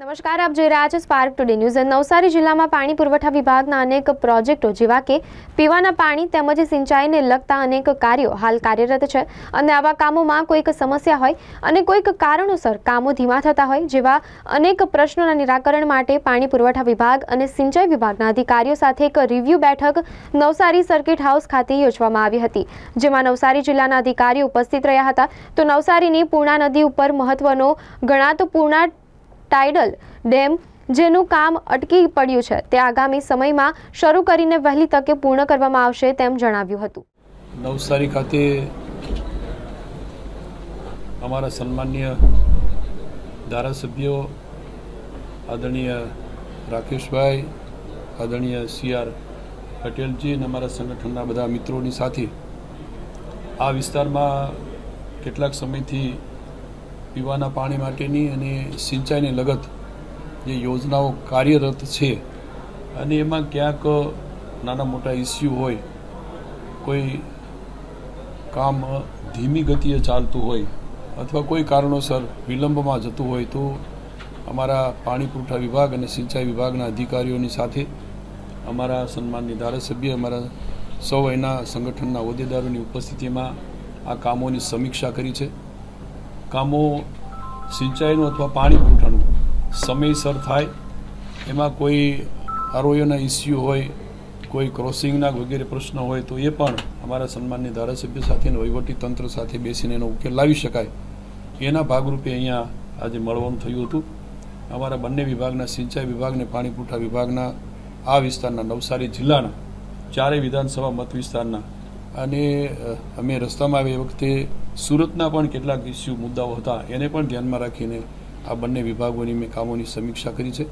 નમસ્કાર, આપ જોઈ રહ્યા છો સ્પાર્ક ટુડે ન્યૂઝ નવસારી જિલ્લામાં પાણી પુરવઠા વિભાગના અનેક પ્રોજેક્ટો, જેવા કે પીવાના પાણી તેમજ સિંચાઈને લગતા અનેક કાર્યો હાલ કાર્યરત છે. અને આવા કામોમાં કોઈક સમસ્યા હોય અને કોઈક કારણોસર કામો ધીમા થતા હોય, જેવા અનેક પ્રશ્નોના નિરાકરણ માટે પાણી પુરવઠા વિભાગ અને સિંચાઈ વિભાગના અધિકારીઓ સાથે એક રિવ્યૂ બેઠક નવસારી સર્કિટ હાઉસ ખાતે યોજવામાં આવી હતી, જેમાં નવસારી જિલ્લાના અધિકારીઓ ઉપસ્થિત રહ્યા હતા. તો નવસારીની પૂર્ણા નદી ઉપર મહત્વનો ગણાતો પૂર્ણા ટાઇડલ ડેમ, જેનું કામ અટકી પડ્યું છે, તે આગામી સમયમાં શરૂ કરીને વહેલી તકે પૂર્ણ કરવામાં આવશે તેમ જણાવ્યું હતું. નવસારી ખાતે અમારા સન્માનીય ધારાસભ્યો આદરણીય રાકેશભાઈ, આદરણીય સી આર પટેલજી અને અમારા સંગઠનના બધા મિત્રોની સાથે આ વિસ્તારમાં કેટલાક સમયથી પીવાના પાણી માટેની અને સિંચાઈને લગત જે યોજનાઓ કાર્યરત છે. અને એમાં ક્યાંક નાના મોટા ઇસ્યુ હોય, કોઈ કામ ધીમી ગતિએ ચાલતું હોય અથવા કોઈ કારણોસર વિલંબમાં જતું હોય તો અમારા પાણી પુરવઠા વિભાગ અને સિંચાઈ વિભાગના અધિકારીઓની સાથે અમારા સન્માનની ધારાસભ્ય, અમારા સૌ એના સંગઠનના હોદ્દેદારોની ઉપસ્થિતિમાં આ કામોની સમીક્ષા કરી છે. કામો સિંચાઈનું અથવા પાણી પૂરવાનું સમયસર થાય, એમાં કોઈ આરોગ્યના ઇસ્યુ હોય, કોઈ ક્રોસિંગના વગેરે પ્રશ્ન હોય, તો એ પણ અમારા સન્માનની ધારાસભ્ય સાથે વહીવટી તંત્ર સાથે બેસીને એનો ઉકેલ લાવી શકાય. એના ભાગરૂપે અહીંયા આજે મળવાનું થયું હતું. અમારા બંને વિભાગના સિંચાઈ વિભાગને પાણી પુરવઠા વિભાગના આ વિસ્તારના નવસારી જિલ્લાના ચારેય વિધાનસભા મત વિસ્તારના અને અમે રસ્તામાં આવી વખતે સુરતના પણ કેટલાક ઇસ્યુ મુદ્દાઓ હતા. એને પણ ધ્યાનમાં રાખીને આ બંને વિભાગોની મેં કામોની સમીક્ષા કરી છે.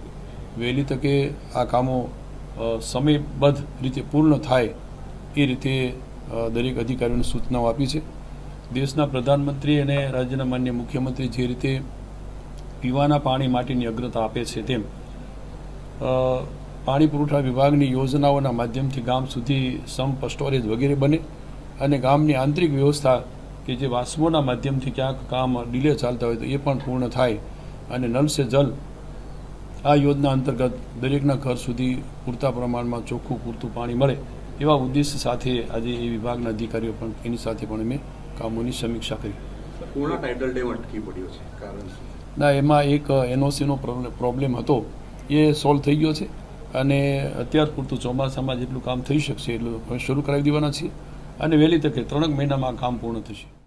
વહેલી તકે આ કામો સમયબદ્ધ રીતે પૂર્ણ થાય એ રીતે દરેક અધિકારીઓને સૂચનાઓ આપી છે. દેશના પ્રધાનમંત્રી અને રાજ્યના માન્ય મુખ્યમંત્રી જે રીતે પીવાના પાણી માટેની અગ્રતા આપે છે તેમ પાણી પુરવઠા વિભાગની યોજનાઓના માધ્યમથી ગામ સુધી સંપ સ્ટોરેજ વગેરે બને અને ગામની આંતરિક વ્યવસ્થા કે જે વાસ્મોના માધ્યમથી ક્યાંક કામ ડીલે ચાલતા હોય તો એ પણ પૂર્ણ થાય અને નલ સે જલ આ યોજના અંતર્ગત દરેકના ઘર સુધી પૂરતા પ્રમાણમાં ચોખ્ખું પૂરતું પાણી મળે એવા ઉદ્દેશ્ય સાથે આજે એ વિભાગના અધિકારીઓ પણ એની સાથે પણ અમે કામોની સમીક્ષા કરી. પૂર્ણ ટાઇટલ ડેમ અટકી પડ્યો છે કારણ ના એમાં એક એનઓસીનો પ્રોબ્લેમ હતો. એ સોલ્વ થઈ ગયો છે. અને અત્યાર પૂરતું ચોમાસામાં જેટલું કામ થઈ શકશે એટલું શરૂ કરાવી દેવાના છીએ. અને વહેલી તકે ત્રણેક મહિનામાં આ કામ પૂર્ણ થશે.